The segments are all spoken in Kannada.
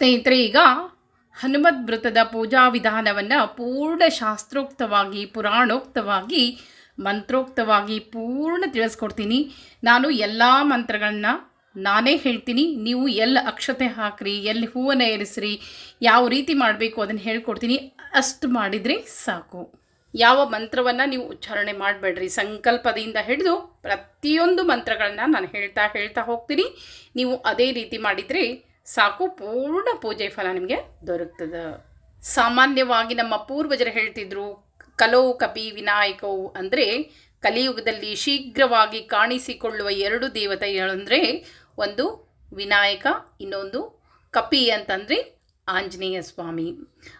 ಸ್ನೇಹಿತರೆ, ಈಗ ಹನುಮದ್ ವೃತದ ಪೂಜಾ ವಿಧಾನವನ್ನು ಪೂರ್ಣ ಶಾಸ್ತ್ರೋಕ್ತವಾಗಿ, ಪುರಾಣೋಕ್ತವಾಗಿ, ಮಂತ್ರೋಕ್ತವಾಗಿ ಪೂರ್ಣ ತಿಳಿಸ್ಕೊಡ್ತೀನಿ. ನಾನು ಎಲ್ಲ ಮಂತ್ರಗಳನ್ನ ನಾನೇ ಹೇಳ್ತೀನಿ. ನೀವು ಎಲ್ಲಿ ಅಕ್ಷತೆ ಹಾಕ್ರಿ ಎಲ್ಲಿ ಹೂವನ್ನು ಏರಿಸ್ರಿ, ಯಾವ ರೀತಿ ಮಾಡಬೇಕು ಅದನ್ನು ಹೇಳ್ಕೊಡ್ತೀನಿ. ಅಷ್ಟು ಮಾಡಿದರೆ ಸಾಕು. ಯಾವ ಮಂತ್ರವನ್ನು ನೀವು ಉಚ್ಚಾರಣೆ ಮಾಡಬೇಡ್ರಿ. ಸಂಕಲ್ಪದಿಂದ ಹಿಡಿದು ಪ್ರತಿಯೊಂದು ಮಂತ್ರಗಳನ್ನ ನಾನು ಹೇಳ್ತಾ ಹೇಳ್ತಾ ಹೋಗ್ತೀನಿ. ನೀವು ಅದೇ ರೀತಿ ಮಾಡಿದರೆ ಸಾಕು ಪೂರ್ಣ ಪೂಜೆ ಫಲ ನಿಮಗೆ ದೊರಕ್ತದೆ. ಸಾಮಾನ್ಯವಾಗಿ ನಮ್ಮ ಪೂರ್ವಜರು ಹೇಳ್ತಿದ್ರು, ಕಲೋ ಕಪಿ ವಿನಾಯಕವು ಅಂದರೆ ಕಲಿಯುಗದಲ್ಲಿ ಶೀಘ್ರವಾಗಿ ಕಾಣಿಸಿಕೊಳ್ಳುವ ಎರಡು ದೇವತೆಗಳಂದರೆ ಒಂದು ವಿನಾಯಕ, ಇನ್ನೊಂದು ಕಪಿ ಅಂತಂದರೆ ಆಂಜನೇಯ ಸ್ವಾಮಿ.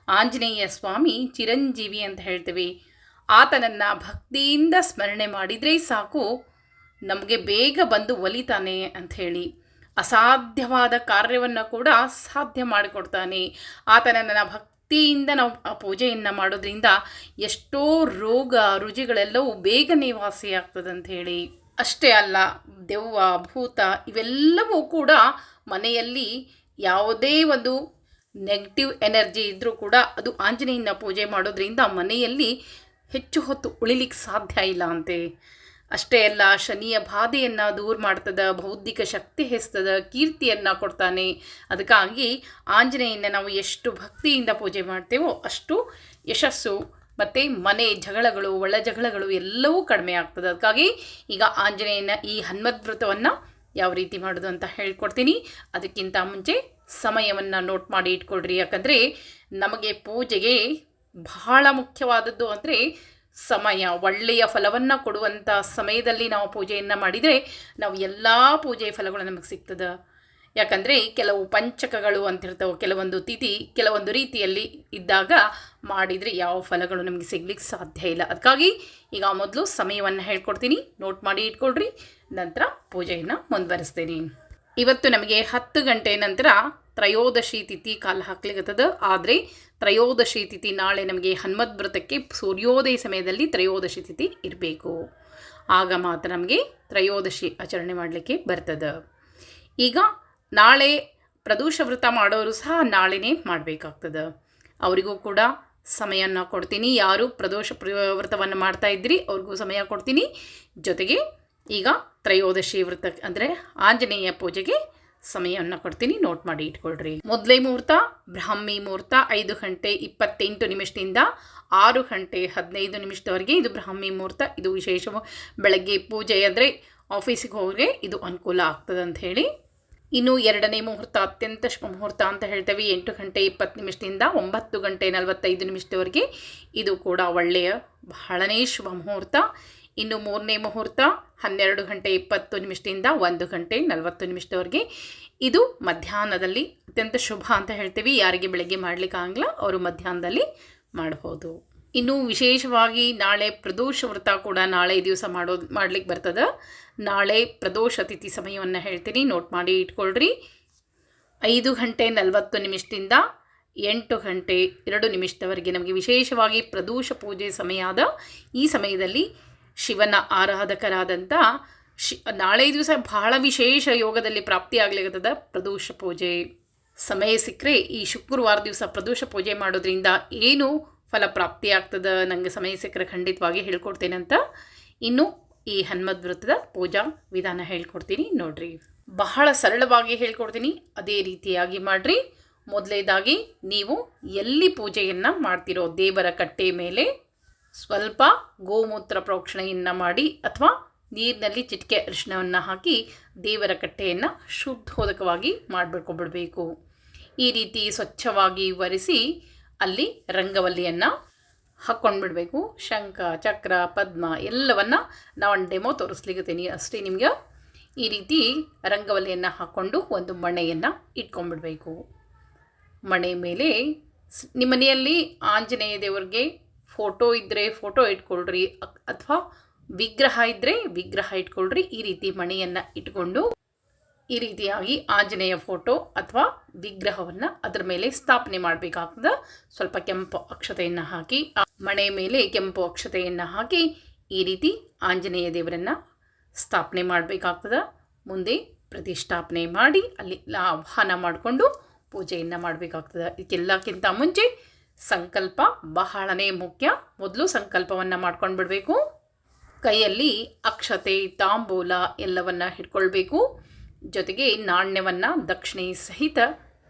ಆಂಜನೇಯ ಸ್ವಾಮಿ ಚಿರಂಜೀವಿ ಅಂತ ಹೇಳ್ತೀವಿ. ಆತನನ್ನು ಭಕ್ತಿಯಿಂದ ಸ್ಮರಣೆ ಮಾಡಿದರೆ ಸಾಕು, ನಮಗೆ ಬೇಗ ಬಂದು ಒಲಿತಾನೆ ಅಂಥೇಳಿ ಅಸಾಧ್ಯವಾದ ಕಾರ್ಯವನ್ನು ಕೂಡ ಸಾಧ್ಯ ಮಾಡಿಕೊಡ್ತಾನೆ. ಆತನನ್ನು ಭಕ್ತಿಯಿಂದ ನಾವು ಆ ಪೂಜೆಯನ್ನು ಮಾಡೋದ್ರಿಂದ ಎಷ್ಟೋ ರೋಗ ರುಜಿಗಳೆಲ್ಲವೂ ಬೇಗನೆ ವಾಸಿಯಾಗ್ತದಂತ ಹೇಳಿ ಅಷ್ಟೇ ಅಲ್ಲ, ದೆವ್ವ, ಭೂತ ಇವೆಲ್ಲವೂ ಕೂಡ ಮನೆಯಲ್ಲಿ ಯಾವುದೇ ಒಂದು ನೆಗೆಟಿವ್ ಎನರ್ಜಿ ಇದ್ದರೂ ಕೂಡ ಅದು ಆಂಜನೇಯನ ಪೂಜೆ ಮಾಡೋದ್ರಿಂದ ಮನೆಯಲ್ಲಿ ಹೆಚ್ಚು ಹೊತ್ತು ಉಳಿಲಿಕ್ಕೆ ಸಾಧ್ಯ ಇಲ್ಲ ಅಂತೆ. ಅಷ್ಟೇ ಅಲ್ಲ, ಶನಿಯ ಬಾಧೆಯನ್ನು ದೂರ ಮಾಡ್ತದ, ಬೌದ್ಧಿಕ ಶಕ್ತಿ ಹೆಸ್ತದ ಕೀರ್ತಿಯನ್ನು ಕೊಡ್ತಾನೆ. ಅದಕ್ಕಾಗಿ ಆಂಜನೇಯನ ನಾವು ಎಷ್ಟು ಭಕ್ತಿಯಿಂದ ಪೂಜೆ ಮಾಡ್ತೇವೋ ಅಷ್ಟು ಯಶಸ್ಸು, ಮತ್ತು ಮನೆ ಜಗಳಗಳು, ಒಳ ಜಗಳಗಳು ಎಲ್ಲವೂ ಕಡಿಮೆ ಆಗ್ತದೆ. ಅದಕ್ಕಾಗಿ ಈಗ ಆಂಜನೇಯನ ಈ ಹನ್ಮದ್ವೃತವನ್ನು ಯಾವ ರೀತಿ ಮಾಡೋದು ಅಂತ ಹೇಳ್ಕೊಡ್ತೀನಿ. ಅದಕ್ಕಿಂತ ಮುಂಚೆ ಸಮಯವನ್ನು ನೋಟ್ ಮಾಡಿ ಇಟ್ಕೊಳ್ರಿ. ಯಾಕಂದರೆ ನಮಗೆ ಪೂಜೆಗೆ ಬಹಳ ಮುಖ್ಯವಾದದ್ದು ಅಂದರೆ ಸಮಯ, ಒಳ್ಳೆಯ ಫಲವನ್ನು ಕೊಡುವಂಥ ಸಮಯದಲ್ಲಿ ನಾವು ಪೂಜೆಯನ್ನು ಮಾಡಿದರೆ ನಾವು ಎಲ್ಲ ಪೂಜೆ ಫಲಗಳು ನಮಗೆ ಸಿಗ್ತದೆ. ಯಾಕಂದರೆ ಕೆಲವು ಪಂಚಕಗಳು ಅಂತಿರ್ತವೆ, ಕೆಲವೊಂದು ತಿಥಿ, ಕೆಲವೊಂದು ರೀತಿಯಲ್ಲಿ ಇದ್ದಾಗ ಮಾಡಿದರೆ ಯಾವ ಫಲಗಳು ನಮಗೆ ಸಿಗ್ಲಿಕ್ಕೆ ಸಾಧ್ಯ ಇಲ್ಲ. ಅದಕ್ಕಾಗಿ ಈಗ ಮೊದಲು ಸಮಯವನ್ನು ಹೇಳ್ಕೊಡ್ತೀನಿ. ನೋಟ್ ಮಾಡಿ ಇಟ್ಕೊಳ್ರಿ. ನಂತರ ಪೂಜೆಯನ್ನು ಮುಂದುವರಿಸ್ತೀನಿ. ಇವತ್ತು ನಮಗೆ ಹತ್ತು ಗಂಟೆ ನಂತರ ತ್ರಯೋದಶಿ ತಿಥಿ ಕಾಲ ಹಾಕ್ಲಿಕ್ಕತ್ತದ ಆದರೆ ತ್ರಯೋದಶಿ ತಿಥಿ ನಾಳೆ ನಮಗೆ ಹನುಮದ್ ವ್ರತಕ್ಕೆ ಸೂರ್ಯೋದಯ ಸಮಯದಲ್ಲಿ ತ್ರಯೋದಶಿ ತಿಥಿ ಇರಬೇಕು. ಆಗ ಮಾತ್ರ ನಮಗೆ ತ್ರಯೋದಶಿ ಆಚರಣೆ ಮಾಡಲಿಕ್ಕೆ ಬರ್ತದೆ. ಈಗ ನಾಳೆ ಪ್ರದೋಷ ವ್ರತ ಮಾಡೋರು ಸಹ ನಾಳೆನೇ ಮಾಡಬೇಕಾಗ್ತದೆ. ಅವರಿಗೂ ಕೂಡ ಸಮಯನ ಕೊಡ್ತೀನಿ. ಯಾರು ಪ್ರದೋಷ ವ್ರತವನ್ನು ಮಾಡ್ತಾ ಇದ್ರಿ, ಅವ್ರಿಗೂ ಸಮಯ ಕೊಡ್ತೀನಿ. ಜೊತೆಗೆ ಈಗ ತ್ರಯೋದಶಿ ವ್ರತ ಅಂದರೆ ಆಂಜನೇಯ ಪೂಜೆಗೆ ಸಮಯವನ್ನು ಕೊಡ್ತೀನಿ ನೋಟ್ ಮಾಡಿ ಇಟ್ಕೊಳ್ರಿ. ಮೊದಲೇ ಮುಹೂರ್ತ, ಬ್ರಾಹ್ಮಿ ಮುಹೂರ್ತ ಐದು ಗಂಟೆ ಇಪ್ಪತ್ತೆಂಟು ನಿಮಿಷದಿಂದ ಆರು ಗಂಟೆ ಹದಿನೈದು ನಿಮಿಷದವರೆಗೆ ಇದು ಬ್ರಾಹ್ಮಿ ಮುಹೂರ್ತ. ಇದು ವಿಶೇಷ ಬೆಳಗ್ಗೆ ಪೂಜೆ ಅಂದರೆ ಆಫೀಸಿಗೆ ಹೋಗಿ ಇದು ಅನುಕೂಲ ಆಗ್ತದೆ ಅಂತ ಹೇಳಿ. ಇನ್ನು ಎರಡನೇ ಮುಹೂರ್ತ ಅತ್ಯಂತ ಶುಭ ಮುಹೂರ್ತ ಅಂತ ಹೇಳ್ತೇವೆ. ಎಂಟು ಗಂಟೆ ಇಪ್ಪತ್ತು ನಿಮಿಷದಿಂದ ಒಂಬತ್ತು ಗಂಟೆ ನಲವತ್ತೈದು ನಿಮಿಷದವರೆಗೆ ಇದು ಕೂಡ ಒಳ್ಳೆಯ ಬಹಳನೇ ಶುಭ ಮುಹೂರ್ತ. ಇನ್ನು ಮೂರನೇ ಮುಹೂರ್ತ ಹನ್ನೆರಡು ಗಂಟೆ ಇಪ್ಪತ್ತು ನಿಮಿಷದಿಂದ ಒಂದು ಗಂಟೆ ನಲವತ್ತು ನಿಮಿಷದವರೆಗೆ. ಇದು ಮಧ್ಯಾಹ್ನದಲ್ಲಿ ಅತ್ಯಂತ ಶುಭ ಅಂತ ಹೇಳ್ತೀವಿ. ಯಾರಿಗೆ ಬೆಳಗ್ಗೆ ಮಾಡಲಿಕ್ಕಾಗಲ್ಲ ಅವರು ಮಧ್ಯಾಹ್ನದಲ್ಲಿ ಮಾಡ್ಬೋದು. ಇನ್ನು ವಿಶೇಷವಾಗಿ ನಾಳೆ ಪ್ರದೋಷ ವ್ರತ ಕೂಡ ನಾಳೆ ದಿವಸ ಮಾಡೋ, ಮಾಡ್ಲಿಕ್ಕೆ ಬರ್ತದೆ. ನಾಳೆ ಪ್ರದೋಷ ಅತಿಥಿ ಸಮಯವನ್ನು ಹೇಳ್ತೀನಿ. ನೋಟ್ ಮಾಡಿ ಇಟ್ಕೊಳ್ರಿ. ಐದು ಗಂಟೆ ನಲವತ್ತು ನಿಮಿಷದಿಂದ ಎಂಟು ಗಂಟೆ ಎರಡು ನಿಮಿಷದವರೆಗೆ ನಮಗೆ ವಿಶೇಷವಾಗಿ ಪ್ರದೋಷ ಪೂಜೆ ಸಮಯ ಆದ ಈ ಸಮಯದಲ್ಲಿ ಶಿವನ ಆರಾಧಕರಾದಂಥ ಶಿ, ನಾಳೆ ದಿವಸ ಬಹಳ ವಿಶೇಷ ಯೋಗದಲ್ಲಿ ಪ್ರಾಪ್ತಿಯಾಗಲಿಕ್ಕದ ಪ್ರದೋಷ ಪೂಜೆ. ಸಮಯ ಸಿಕ್ಕರೆ ಈ ಶುಕ್ರವಾರ ದಿವಸ ಪ್ರದೋಷ ಪೂಜೆ ಮಾಡೋದ್ರಿಂದ ಏನು ಫಲ ಪ್ರಾಪ್ತಿ ಪ್ರಾಪ್ತಿಯಾಗ್ತದೆ? ನನಗೆ ಸಮಯ ಸಿಕ್ಕರೆ ಖಂಡಿತವಾಗಿ ಹೇಳ್ಕೊಡ್ತೇನೆ ಅಂತ ಇನ್ನು ಈ ಹನುಮದ್ ವೃತ್ತದ ಪೂಜಾ ವಿಧಾನ ಹೇಳ್ಕೊಡ್ತೀನಿ ನೋಡ್ರಿ. ಬಹಳ ಸರಳವಾಗಿ ಹೇಳ್ಕೊಡ್ತೀನಿ. ಅದೇ ರೀತಿಯಾಗಿ ಮಾಡಿರಿ. ಮೊದಲೇದಾಗಿ ನೀವು ಎಲ್ಲಿ ಪೂಜೆಯನ್ನು ಮಾಡ್ತಿರೋ ದೇವರ ಕಟ್ಟೆ ಮೇಲೆ ಸ್ವಲ್ಪ ಗೋಮೂತ್ರ ಪ್ರೋಕ್ಷಣೆಯನ್ನು ಮಾಡಿ ಅಥವಾ ನೀರಿನಲ್ಲಿ ಚಿಟಿಕೆ ಅರಿಶಿಣವನ್ನು ಹಾಕಿ ದೇವರ ಕಟ್ಟೆಯನ್ನು ಶುದ್ಧೋದಕವಾಗಿ ಮಾಡಿಬಿಡ್ಕೊಬಿಡಬೇಕು ಈ ರೀತಿ ಸ್ವಚ್ಛವಾಗಿ ಒರೆಸಿ ಅಲ್ಲಿ ರಂಗವಲ್ಲಿಯನ್ನು ಹಾಕ್ಕೊಂಡ್ಬಿಡಬೇಕು. ಶಂಖ, ಚಕ್ರ, ಪದ್ಮ ಎಲ್ಲವನ್ನು ನಾವು ಡೆಮೋ ತೋರಿಸ್ಲಿಕ್ಕತ್ತೀನಿ ಅಷ್ಟೇ ನಿಮಗೆ. ಈ ರೀತಿ ರಂಗವಲ್ಲಿಯನ್ನು ಹಾಕ್ಕೊಂಡು ಒಂದು ಮಣೆಯನ್ನು ಇಟ್ಕೊಂಡ್ಬಿಡಬೇಕು. ಮಣೆ ಮೇಲೆ ನಿಮ್ಮ ಮನೆಯಲ್ಲಿ ಆಂಜನೇಯ ದೇವರಿಗೆ ಫೋಟೋ ಇದ್ದರೆ ಫೋಟೋ ಇಟ್ಕೊಳ್ರಿ ಅಥವಾ ವಿಗ್ರಹ ಇದ್ದರೆ ವಿಗ್ರಹ ಇಟ್ಕೊಳ್ರಿ, ಈ ರೀತಿ ಮಣೆಯನ್ನು ಇಟ್ಕೊಂಡು ಈ ರೀತಿಯಾಗಿ ಆಂಜನೇಯ ಫೋಟೋ ಅಥವಾ ವಿಗ್ರಹವನ್ನು ಅದರ ಮೇಲೆ ಸ್ಥಾಪನೆ ಮಾಡಬೇಕಾಗ್ತದೆ. ಸ್ವಲ್ಪ ಕೆಂಪು ಅಕ್ಷತೆಯನ್ನು ಹಾಕಿ ಮಣೆ ಮೇಲೆ ಕೆಂಪು ಅಕ್ಷತೆಯನ್ನು ಹಾಕಿ ಈ ರೀತಿ ಆಂಜನೇಯ ದೇವರನ್ನು ಸ್ಥಾಪನೆ ಮಾಡಬೇಕಾಗ್ತದೆ. ಮುಂದೆ ಪ್ರತಿಷ್ಠಾಪನೆ ಮಾಡಿ ಅಲ್ಲಿ ಆಹ್ವಾನ ಮಾಡಿಕೊಂಡು ಪೂಜೆಯನ್ನು ಮಾಡಬೇಕಾಗ್ತದೆ. ಇದಕ್ಕೆಲ್ಲಕ್ಕಿಂತ ಮುಂಚೆ ಸಂಕಲ್ಪ ಬಹಳನೇ ಮುಖ್ಯ. ಮೊದಲು ಸಂಕಲ್ಪವನ್ನು ಮಾಡ್ಕೊಂಡು ಬಿಡಬೇಕು ಕೈಯಲ್ಲಿ ಅಕ್ಷತೆ, ತಾಂಬೂಲ ಎಲ್ಲವನ್ನು ಹಿಡ್ಕೊಳ್ಬೇಕು. ಜೊತೆಗೆ ನಾಣ್ಯವನ್ನು ದಕ್ಷಿಣೆ ಸಹಿತ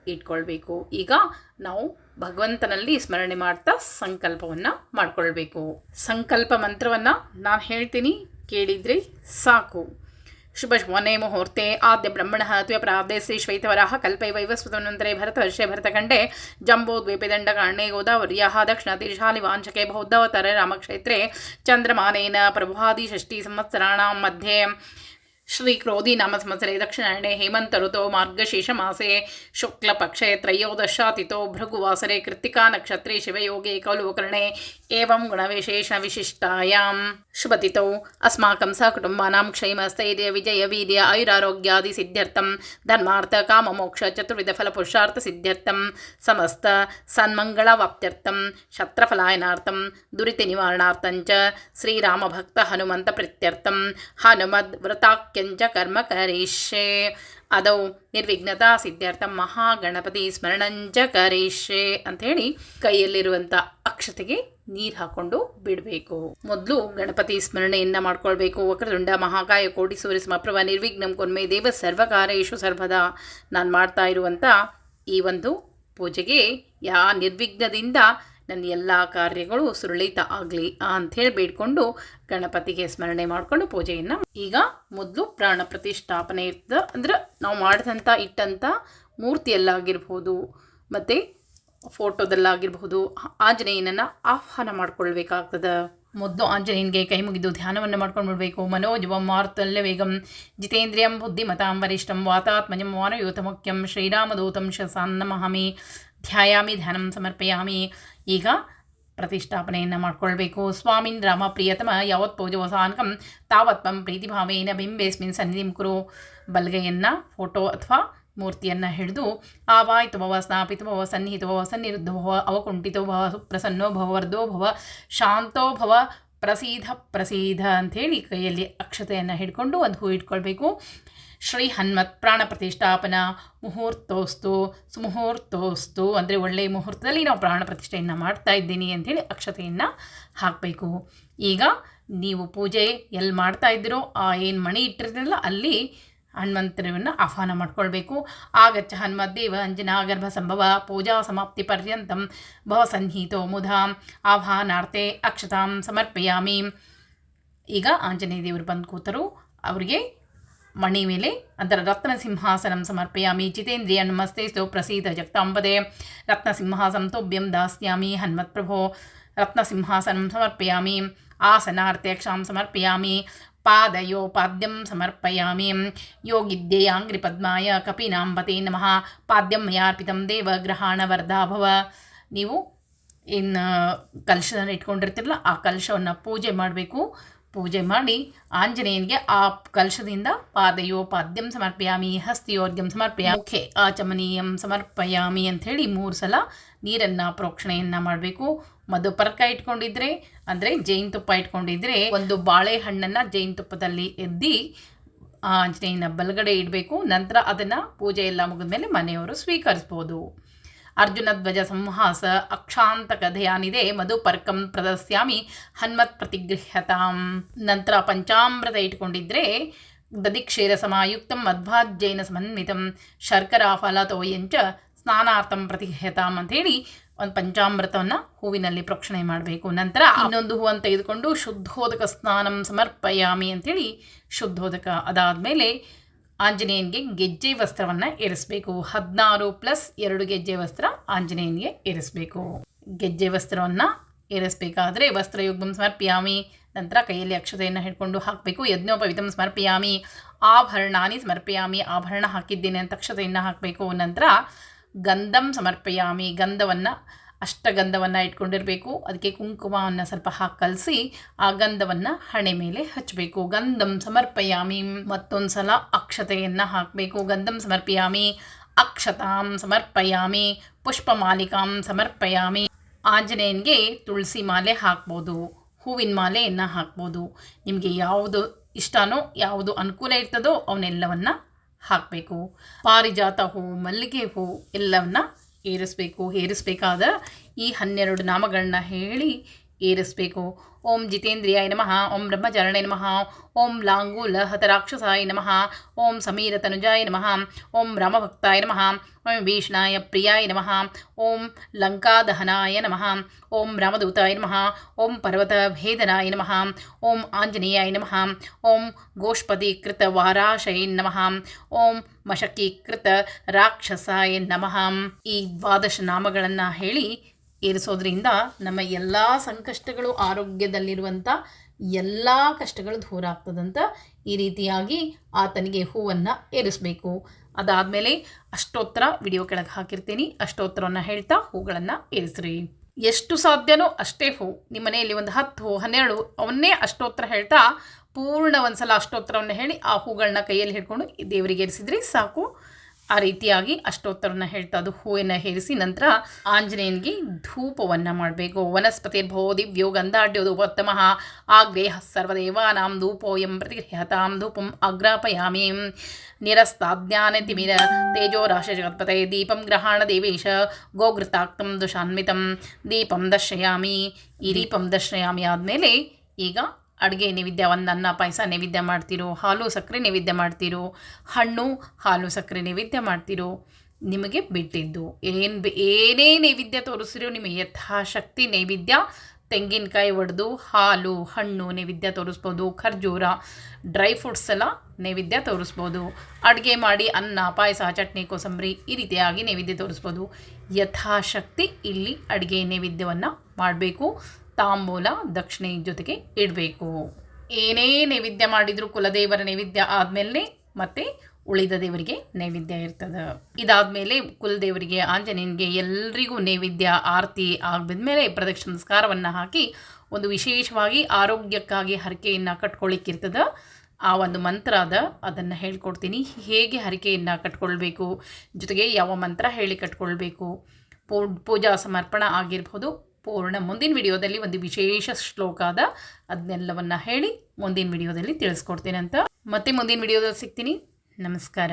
ಇಟ್ಕೊಳ್ಬೇಕು. ಈಗ ನಾವು ಭಗವಂತನಲ್ಲಿ ಸ್ಮರಣೆ ಮಾಡ್ತಾ ಸಂಕಲ್ಪವನ್ನು ಮಾಡ್ಕೊಳ್ಬೇಕು. ಸಂಕಲ್ಪ ಮಂತ್ರವನ್ನು ನಾನು ಹೇಳ್ತೀನಿ, ಕೇಳಿದರೆ ಸಾಕು. शुभशोने मुहूर्ते आद्यब्रह्मणः त्वप्राब्दे श्रीश्वैतवराः कल्पैवैवस्वतन्वन्तरे भरतवर्षे भरतखण्डे जम्बोद्वीपदण्डकाण्डे गोदावर्याः क्षेत्रे बौद्धवतरे रामक्षेत्रे षष्टि संवत्सरा मध्ये श्रीक्रोधी नाम संवत्सरे दक्षिणायणे हेमन्तऋतो मार्गशीर्षमासे शुक्लपक्षे त्रयोदशातितो भृगुवासरे कृत्तिकानक्षत्रे शिवयोगे कौलुकर्णे एवं गुणविशेषविशिष्टायां शुभतिथौ अस्माकं सहकुटुम्बानां क्षेमस्थैर्य विजयवीर्य आयुरारोग्यादिसिद्ध्यर्थं धर्मार्थ काममोक्ष चतुर्विधफलपुरुषार्थसिद्ध्यर्थं समस्त सन्मङ्गलवाप्त्यर्थं शत्रफलायनार्थं दुरितनिवारणार्थञ्च श्रीरामभक्तहनुमन्तप्रीत्यर्थं ನಿತ್ಯಂಚ ಕರ್ಮ ಕರಿಷ್ಯೆ ಅದೌ ನಿರ್ವಿಘ್ನತಾ ಸಿದ್ಧಾರ್ಥ ಮಹಾಗಣಪತಿ ಸ್ಮರಣಂಚ ಕರಿಷ್ಯೆ ಹೇಳಿ ಕೈಯಲ್ಲಿರುವಂಥ ಅಕ್ಷತೆಗೆ ನೀರು ಹಾಕೊಂಡು ಬಿಡಬೇಕು. ಮೊದಲು ಗಣಪತಿ ಸ್ಮರಣೆಯನ್ನ ಮಾಡ್ಕೊಳ್ಬೇಕು. ವಕ್ರದುಂಡ ಮಹಾಕಾಯ ಕೋಟಿ ಸೂರ್ಯ ಸಮಪ್ರಭ, ನಿರ್ವಿಘ್ನಂ, ಕೊನ್ಮೆ, ದೇವ ಸರ್ವಕಾರೇಶು ಸರ್ವದಾ ನಾನು ಮಾಡ್ತಾ ಇರುವಂಥ ಈ ಒಂದು ಪೂಜೆಗೆ ಯಾ ನಿರ್ವಿಘ್ನದಿಂದ ನನ್ನ ಎಲ್ಲ ಕಾರ್ಯಗಳು ಸುರಳಿತ ಆಗಲಿ ಅಂಥೇಳಿ ಬೇಡ್ಕೊಂಡು ಗಣಪತಿಗೆ ಸ್ಮರಣೆ ಮಾಡಿಕೊಂಡು ಪೂಜೆಯನ್ನು ಈಗ ಮೊದಲು ಪ್ರಾಣ ಪ್ರತಿಷ್ಠಾಪನೆ ಇರ್ತದೆ. ಅಂದ್ರೆ ನಾವು ಮಾಡಿದಂಥ ಇಟ್ಟಂಥ ಮೂರ್ತಿಯಲ್ಲಾಗಿರ್ಬೋದು ಮತ್ತು ಫೋಟೋದಲ್ಲಾಗಿರ್ಬೋದು, ಆಂಜನೇಯನನ್ನು ಆಹ್ವಾನ ಮಾಡ್ಕೊಳ್ಬೇಕಾಗ್ತದೆ. ಮೊದಲು ಆಂಜನೇಯನಿಗೆ ಕೈ ಮುಗಿದು ಧ್ಯಾನವನ್ನು ಮಾಡ್ಕೊಂಡು ಬಿಡಬೇಕು. ಮನೋಜವಂ ಮಾರ್ತಲ್ಯ ವೇಗಂ ಜಿತೇಂದ್ರಿಯಂ ಬುದ್ಧಿಮತಾಂ ವರಿಷ್ಠಂ ವಾತಾತ್ಮಜಂ ವಾನಯೂತ ಮುಖ್ಯಂ ಶ್ರೀರಾಮದೂತಂ ಶಸಾನ್ನಮಹಾಮಿ ಧ್ಯಾಯಾಮಿ, ಧ್ಯಾನಂ ಸಮರ್ಪಯಾಮಿ. ಈಗ ಪ್ರತಿಷ್ಠಾಪನೆಯನ್ನು ಮಾಡಿಕೊಳ್ಬೇಕು. ಸ್ವಾಮಿನ್ ರಾಮ ಪ್ರಿಯತಮ ಯಾವತ್ ಪೂಜವಸಾನಕಂ ತಾವತ್ಮಂ ಪ್ರೀತಿಭಾವೇನ ಬಿಂಬೇಸ್ಮಿನ್ ಸನ್ನಿಧಿಂ ಕುರು ಬಲ್ಗೈಯನ್ನು ಫೋಟೋ ಅಥವಾ ಮೂರ್ತಿಯನ್ನು ಹಿಡಿದು ಆವಾಯಿತು ಭವ ಸ್ನಾಪಿತು ಭವ ಸನ್ನಿಹಿತ ಭವ ಸನ್ನಿರುದ್ಧ ಭವ ಅವಕುಂಠಿತೋ ಭವ ಸುಪ್ರಸನ್ನೋ ಭವ ವರ್ಧೋ ಭವ ಶಾಂತೋ ಭವ ಪ್ರಸೀಧ ಪ್ರಸೀಧ ಅಂಥೇಳಿ ಕೈಯಲ್ಲಿ ಅಕ್ಷತೆಯನ್ನು ಹಿಡ್ಕೊಂಡು ಒಂದು ಹೂ ಇಟ್ಕೊಳ್ಬೇಕು. ಶ್ರೀ ಹನುಮತ್ ಪ್ರಾಣ ಪ್ರತಿಷ್ಠಾಪನ ಮುಹೂರ್ತೋಸ್ತು, ಸುಮುಹೂರ್ತೋಸ್ತು, ಅಂದರೆ ಒಳ್ಳೆಯ ಮುಹೂರ್ತದಲ್ಲಿ ನಾವು ಪ್ರಾಣ ಪ್ರತಿಷ್ಠೆಯನ್ನು ಮಾಡ್ತಾ ಇದ್ದೀನಿ ಅಂಥೇಳಿ ಅಕ್ಷತೆಯನ್ನು ಹಾಕಬೇಕು. ಈಗ ನೀವು ಪೂಜೆ ಎಲ್ಲಿ ಮಾಡ್ತಾ ಇದ್ದೀರೋ ಆ ಏನು ಮಣಿ ಇಟ್ಟಿರ್ತೀರಲ್ಲ, ಅಲ್ಲಿ ಹನುಮಂತರವನ್ನು ಆಹ್ವಾನ ಮಾಡ್ಕೊಳ್ಬೇಕು. ಆಗಚ್ಚ ಹನುಮದ್ದೇವ ಅಂಜನಾ ಗರ್ಭ ಸಂಭವ ಪೂಜಾ ಸಮಾಪ್ತಿ ಪರ್ಯಂತಂ ಭವ ಸನ್ನಿಹಿತೋ ಮುಧಾ ಆಹ್ವಾನಾರ್ಥೆ ಅಕ್ಷತಾಂ ಸಮರ್ಪಯಾಮಿ. ಈಗ ಆಂಜನೇಯ ದೇವರು ಬಂದು ಕೂತರು, ಅವರಿಗೆ ಮಣಿ ಮೇಲೆ ಅದರ ರತ್ನ ಸಿಂಹಾಸನಂ ಸಮರ್ಪಯಾಮಿ ಜಿತೇಂದ್ರಿಯ ನಮಸ್ತೆ ಪ್ರಸೀದ ಜಗತಾಂಬದೆ ರತ್ನ ಸಿಂಹಾಸನ ತೋಭ್ಯಂ ದಾಸ್ಯಾಮಿ ಹನ್ಮತ್ಪ್ರಭೋ ರತ್ನ ಸಿಂಹಾಸನಂ ಸಮರ್ಪಯಾಮಿ ಆಸನಾರ್ಥೆ ಕ್ಷಾಂ ಸಮರ್ಪಯಾಮಿ ಪಾದಯೋ ಪಾದ್ಯಂ ಸಮರ್ಪಯಾಮಿ ಯೋಗಿದ್ಯಯಾಂಗ್ರಿ ಪದ್ಮಾಯ ಕಪಿನಾಂಬತೆ ನಮಃ ಪಾದ್ಯಂ ಮಯಾರ್ಪಿತಂ ದೇವ ಗ್ರಹಾಣ ವರ್ಧಾಭವ ನೀವು ಇನ್ನು ಕಲಶನ ಇಟ್ಕೊಂಡಿರ್ತಿರಲ್ಲ ಆ ಕಲಶವನ್ನು ಪೂಜೆ ಮಾಡಬೇಕು. ಪೂಜೆ ಮಾಡಿ ಆಂಜನೇಯನಿಗೆ ಆ ಕಲಶದಿಂದ ಪಾದಯೋ ಪಾದ್ಯಂ ಸಮರ್ಪಯಾಮಿ ಹಸ್ತಿಯೋರ್ಗ್ಯಂ ಸಮರ್ಪಯ ಮುಖೆ ಆಚಮನೀಯಂ ಸಮರ್ಪಯಾಮಿ ಅಂಥೇಳಿ ಮೂರು ಸಲ ನೀರನ್ನು ಪ್ರೋಕ್ಷಣೆಯನ್ನು ಮಾಡಬೇಕು. ಮಧುಪರ್ಕ ಇಟ್ಕೊಂಡಿದ್ರೆ, ಅಂದರೆ ಜೈನ್ ತುಪ್ಪ ಇಟ್ಕೊಂಡಿದ್ರೆ ಒಂದು ಬಾಳೆಹಣ್ಣನ್ನು ಜೈನ್ ತುಪ್ಪದಲ್ಲಿ ಎದ್ದಿ ಆ ಆಂಜನೇಯನ ಬಲಗಡೆ ಇಡಬೇಕು. ನಂತರ ಅದನ್ನು ಪೂಜೆ ಎಲ್ಲ ಮುಗಿದ ಮೇಲೆ ಮನೆಯವರು ಸ್ವೀಕರಿಸ್ಬೋದು. ಅರ್ಜುನ ಧ್ವಜ ಸಂಹಾಸ, ಅಕ್ಷಾಂತ ಕಥೆಯಾನಿದೆ ಮಧುಪರ್ಕಂ ಪ್ರದಸ್ಯಾಮಿ ಹನ್ಮತ್ ಪ್ರತಿಗೃಹ್ಯತಾಂ. ನಂತರ ಪಂಚಾಮೃತ ಇಟ್ಕೊಂಡಿದ್ರೆ ದಧಿಕ್ಷೀರ ಸಮಾಯುಕ್ತಂ ಮಧ್ವಾಜ್ಜೈನ ಸಮನ್ವಿತಂ, ಶರ್ಕರಾ ಫಲತೋಯಂಚ ಸ್ನಾನಾರ್ಥಂ ಪ್ರತಿಹ್ಯತಾಂ ಅಂಥೇಳಿ ಒಂದು ಪಂಚಾಮೃತವನ್ನು ಹೂವಿನಲ್ಲಿ ಪ್ರೋಕ್ಷಣೆ ಮಾಡಬೇಕು. ನಂತರ ಇನ್ನೊಂದು ಹೂವನ್ನು ತೆಗೆದುಕೊಂಡು ಶುದ್ಧೋದಕ ಸ್ನಾನಂ ಸಮರ್ಪಯಾಮಿ ಅಂಥೇಳಿ ಶುದ್ಧೋದಕ ಅದಾದಮೇಲೆ ಆಂಜನೇಯನಿಗೆ ಗೆಜ್ಜೆ ವಸ್ತ್ರವನ್ನು ಇರಿಸಬೇಕು ಹದಿನಾರು ಪ್ಲಸ್ ಎರಡು ಗೆಜ್ಜೆ ವಸ್ತ್ರ ಆಂಜನೇಯನಿಗೆ ಇರಿಸಬೇಕು ಗೆಜ್ಜೆ ವಸ್ತ್ರವನ್ನು ವಸ್ತ್ರ ವಸ್ತ್ರಯುಗ್ಮಂ ಸ್ಮರ್ಪಿಯಾಮಿ. ನಂತರ ಕೈಯಲ್ಲಿ ಅಕ್ಷತೆಯನ್ನು ಹಿಡ್ಕೊಂಡು ಹಾಕಬೇಕು. ಯಜ್ಞೋಪವಿತಂ ಸ್ಮರ್ಪಿಯಾಮಿ. ಆಭರಣಾನಿ ಸಮರ್ಪಿಯಾಮಿ. ಆಭರಣ ಹಾಕಿದ್ದೇನೆ ಅಂತ ಅಕ್ಷತೆಯನ್ನು ಹಾಕಬೇಕು. ನಂತರ ಗಂಧಂ ಸಮರ್ಪಯಾಮಿ. ಗಂಧವನ್ನು ಅಷ್ಟಗಂಧವನ್ನು ಇಟ್ಕೊಂಡಿರಬೇಕು. ಅದಕ್ಕೆ ಕುಂಕುಮವನ್ನು ಸ್ವಲ್ಪ ಹಾಕಿ ಕಲಸಿ ಆ ಗಂಧವನ್ನು ಹಣೆ ಮೇಲೆ ಹಚ್ಚಬೇಕು ಗಂಧಂ ಸಮರ್ಪಯಾಮಿ ಮತ್ತೊಂದು ಸಲ ಅಕ್ಷತೆಯನ್ನು ಹಾಕಬೇಕು. ಗಂಧಂ ಸಮರ್ಪಯಾಮಿ, ಅಕ್ಷತಾಂ ಸಮರ್ಪಯಾಮಿ, ಪುಷ್ಪಮಾಲಿಕಾಂ ಸಮರ್ಪಯಾಮಿ. ಆಂಜನೇಯನಿಗೆ ತುಳಸಿ ಮಾಲೆ ಹಾಕ್ಬೋದು. ಹೂವಿನ ಮಾಲೆಯನ್ನು ಹಾಕ್ಬೋದು. ನಿಮಗೆ ಯಾವುದು ಇಷ್ಟನೋ ಯಾವುದು ಅನುಕೂಲ ಇರ್ತದೋ ಅವನ್ನೆಲ್ಲವನ್ನು ಹಾಕಬೇಕು. ಪಾರಿಜಾತ ಹೂ, ಮಲ್ಲಿಗೆ ಹೂ ಎಲ್ಲವನ್ನ ಏರಿಸಬೇಕು ಏರಿಸಬೇಕಾದ ಈ ಹನ್ನೆರಡು ನಾಮಗಳನ್ನ ಹೇಳಿ ಏರಿಸಬೇಕು ಓಂ ಜಿತೇಂದ್ರಿಯಾಯ ನಮಃ ಓಂ ಬ್ರಹ್ಮಚರಣೆ ನಮಃ ಓಂ ಲಾಂಗೂಲ ಹತರಾಕ್ಷಸಾಯ ನಮಃ ಓಂ ಸಮೀರ ತನುಜಾಯ ನಮಃ ಓಂ ರಾಮಭಕ್ತಾಯ ನಮಃ ಓಂ ವೀಷ್ಣಾಯ ಪ್ರಿಯಾಯ ನಮಃ ಓಂ ಲಂಕಾದಹನಾಯ ನಮಃ ಓಂ ರಾಮದೂತಾಯ ನಮಃ ಓಂ ಪರ್ವತಭೇದನಾಯ ನಮಃ ಓಂ ಆಂಜನೇಯಾಯ ನಮಃ ಓಂ ಗೋಷ್ಪದೀಕೃತ ವಾರಾಶಯ ನಮಃ ಓಂ ಮಶಕೀಕೃತ ರಾಕ್ಷಸಾಯ ನಮಃ ಈ ದ್ವಾದಶ ನಾಮಗಳನ್ನು ಹೇಳಿ ಏರಿಸೋದ್ರಿಂದ ನಮ್ಮ ಎಲ್ಲ ಸಂಕಷ್ಟಗಳು ಆರೋಗ್ಯದಲ್ಲಿರುವಂಥ ಎಲ್ಲ ಕಷ್ಟಗಳು ದೂರ ಆಗ್ತದಂತ ಈ ರೀತಿಯಾಗಿ ಆತನಿಗೆ ಹೂವನ್ನು ಏರಿಸಬೇಕು. ಅದಾದಮೇಲೆ ಅಷ್ಟೋತ್ತರ ವಿಡಿಯೋ ಕೆಳಗೆ ಹಾಕಿರ್ತೀನಿ. ಅಷ್ಟೋತ್ತರವನ್ನು ಹೇಳ್ತಾ ಹೂಗಳನ್ನು ಏರಿಸ್ರಿ. ಎಷ್ಟು ಸಾಧ್ಯನೋ ಅಷ್ಟೇ ಹೂ. ನಿಮ್ಮ ಮನೆಯಲ್ಲಿ ಒಂದು ಹತ್ತು ಹೂ ಹನ್ನೆರಡು, ಅವನ್ನೇ ಅಷ್ಟೋತ್ತರ ಹೇಳ್ತಾ ಪೂರ್ಣ ಒಂದ್ಸಲ ಅಷ್ಟೋತ್ತರವನ್ನು ಹೇಳಿ ಆ ಹೂಗಳನ್ನ ಕೈಯಲ್ಲಿ ಹಿಡ್ಕೊಂಡು ದೇವರಿಗೆ ಏರಿಸಿದ್ರಿ ಸಾಕು. ಆ ರೀತಿಯಾಗಿ ಅಷ್ಟೋತ್ತರವನ್ನು ಹೇಳ್ತಾ ಅದು ಹೂವನ್ನು ಹೇರಿಸಿ ನಂತರ ಆಂಜನೇಯನಿಗೆ ಧೂಪವನ್ನು ಮಾಡಬೇಕು. ವನಸ್ಪತಿರ್ಭೋ ದಿವ್ಯೋ ಗಂಧಾಢ್ಯೋದು ಉತ್ತಮ ಆಗ್ರೇಹ ಸರ್ವದೇವಾನಾಂ ಧೂಪೋಯಂ ಪ್ರತಿಗೃಹತಾಂ ಧೂಪಂ ಅಗ್ರಾಪಯಾಮಿ. ನಿರಸ್ತಾಜ್ಞಾನತಿಮಿರ ತೇಜೋ ರಾಶಜಗತ್ಪತೆ ದೀಪಂ ಗ್ರಹಾಣ ದೇವೇಶ ಗೋಘೃತಾಕ್ತಂ ದುಷಾನ್ವಿತಂ ದೀಪಂ ದರ್ಶಯಾಮಿ. ಈ ದೀಪಂ ದರ್ಶಯಾಮಿ ಆದಮೇಲೆ ಈಗ ಅಡುಗೆ ನೈವೇದ್ಯ, ಒಂದು ಅನ್ನ, ಪಾಯಸ ನೈವೇದ್ಯ ಮಾಡ್ತಿರೋ, ಹಾಲು, ಸಕ್ಕರೆ ನೈವೇದ್ಯ ಮಾಡ್ತಿರೋ, ಹಣ್ಣು, ಹಾಲು, ಸಕ್ಕರೆ ನೈವೇದ್ಯ ಮಾಡ್ತಿರೋ ನಿಮಗೆ ಬಿಟ್ಟಿದ್ದು. ಏನು ಏನೇ ನೈವೇದ್ಯ ತೋರಿಸಿರೋ ನಿಮ್ಮ ಯಥಾಶಕ್ತಿ ನೈವೇದ್ಯ, ತೆಂಗಿನಕಾಯಿ ಒಡೆದು ಹಾಲು, ಹಣ್ಣು ನೈವೇದ್ಯ ತೋರಿಸ್ಬೋದು, ಖರ್ಜೂರ, ಡ್ರೈ ಫ್ರೂಟ್ಸ್ ಎಲ್ಲ ನೈವೇದ್ಯ ತೋರಿಸ್ಬೋದು. ಅಡುಗೆ ಮಾಡಿ ಅನ್ನ, ಪಾಯಸ, ಚಟ್ನಿ, ಕೋಸಂಬರಿ ಈ ರೀತಿಯಾಗಿ ನೈವೇದ್ಯ ತೋರಿಸ್ಬೋದು. ಯಥಾಶಕ್ತಿ ಇಲ್ಲಿ ಅಡುಗೆ ನೈವೇದ್ಯವನ್ನು ಮಾಡಬೇಕು. ತಾಂಬೂಲ ದಕ್ಷಿಣೆ ಜೊತೆಗೆ ಇಡಬೇಕು. ಏನೇ ನೈವೇದ್ಯ ಮಾಡಿದರೂ ಕುಲದೇವರ ನೈವೇದ್ಯ ಆದಮೇಲೆ ಮತ್ತೆ ಉಳಿದ ದೇವರಿಗೆ ನೈವೇದ್ಯ ಇರ್ತದೆ. ಇದಾದ್ಮೇಲೆ ಕುಲದೇವರಿಗೆ, ಆಂಜನೇಯನಿಗೆ ಎಲ್ರಿಗೂ ನೈವೇದ್ಯ, ಆರತಿ ಆಗಿದ್ಮೇಲೆ ಪ್ರದಕ್ಷಿಣ ನಮಸ್ಕಾರವನ್ನು ಹಾಕಿ ಒಂದು ವಿಶೇಷವಾಗಿ ಆರೋಗ್ಯಕ್ಕಾಗಿ ಹರಕೆಯನ್ನು ಕಟ್ಕೊಳ್ಳಿಕ್ಕಿರ್ತದೆ ಆ ಒಂದು ಮಂತ್ರ ಅದ ಅದನ್ನು ಹೇಳ್ಕೊಡ್ತೀನಿ. ಹೇಗೆ ಹರಕೆಯನ್ನು ಕಟ್ಕೊಳ್ಬೇಕು, ಜೊತೆಗೆ ಯಾವ ಮಂತ್ರ ಹೇಳಿ ಕಟ್ಕೊಳ್ಬೇಕು ಪೂಜಾ ಸಮರ್ಪಣ ಆಗಿರ್ಬೋದು ಪೂರ್ಣ ಮುಂದಿನ ವಿಡಿಯೋದಲ್ಲಿ ಒಂದು ವಿಶೇಷ ಶ್ಲೋಕ ಅದ. ಅದನ್ನೆಲ್ಲವನ್ನು ಹೇಳಿ ಮುಂದಿನ ವಿಡಿಯೋದಲ್ಲಿ ತಿಳಿಸ್ಕೊಡ್ತೀನಿ ಅಂತ ಮತ್ತೆ ಮುಂದಿನ ವಿಡಿಯೋದಲ್ಲಿ ಸಿಗ್ತೀನಿ. ನಮಸ್ಕಾರ.